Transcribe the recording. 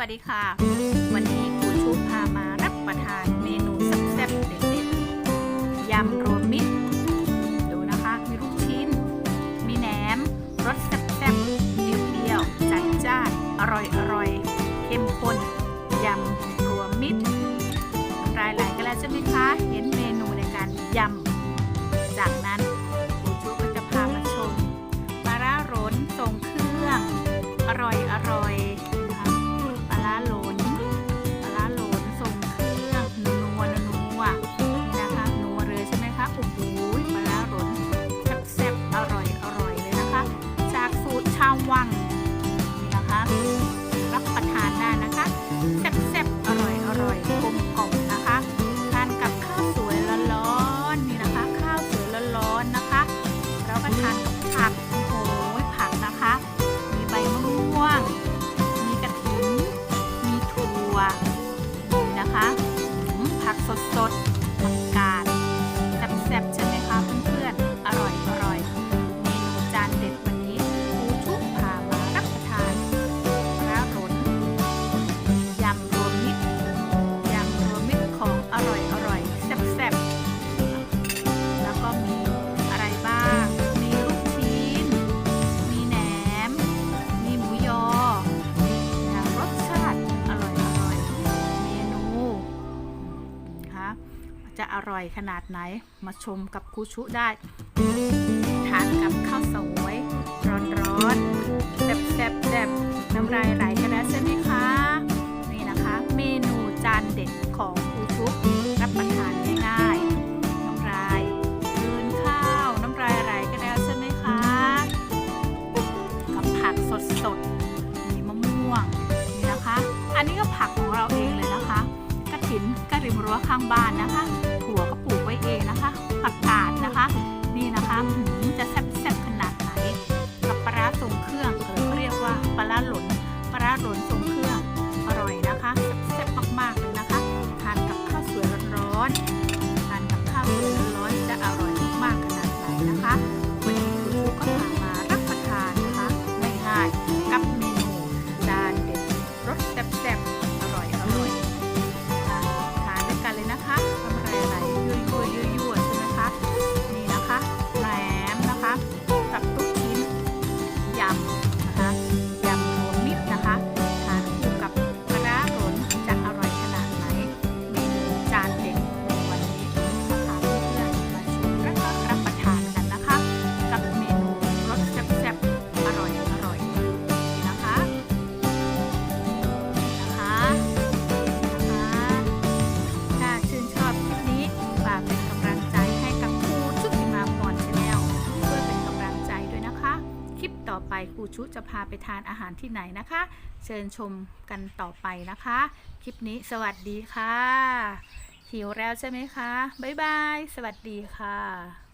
วัสดีค่ะ วันนี้ครูชูพามารับประทานเมนูแซ่บๆเด็ดๆยำรวมมิตรดูนะคะ มีลูกชิ้น มีแหนมรสแซ่บๆเปรี้ยวๆจัดจ้านอร่อยๆเข้มข้นยำรวมมิตรรายไหลกันแล้วใช่ไหมคะ เห็นเมนูในการยำจากนั้นครูชูก็จะพามาชมปลาร้าโรนทรงเครื่อง อร่อยอร่อย ผักสดสดๆ อร่อยขนาดไหน มาชมกับคูชุได้ ทานกับข้าวสวยร้อนๆแซ่บแซ่บแซ่บน้ำลายไหลกันแล้วใช่ไหมคะ นี่นะคะ เมนูจานเด็ดของคูชุรับประทานง่ายๆน้ำลายลืนข้าวน้ำลายไหลกันแล้วใช่ไหมคะ กับผักสดสดๆมีมะม่วงนี่นะคะ อันนี้ก็ผักของเราเองเลยนะคะกระถินกระริมรั้วข้างบ้านนะคะ ร้าหล่นปลาร้าหล่นทรงเครื่องอร่อยนะคะแซ่บๆมากๆเลยนะคะ ทานกับข้าวสวยร้อนๆ อไปครูชุจะพาไปทานอาหารที่ไหนนะคะ เชิญชมกันต่อไปนะคะ คลิปนี้สวัสดีค่ะ หิวแล้วใช่ไหมคะ บ๊ายบาย สวัสดีค่ะ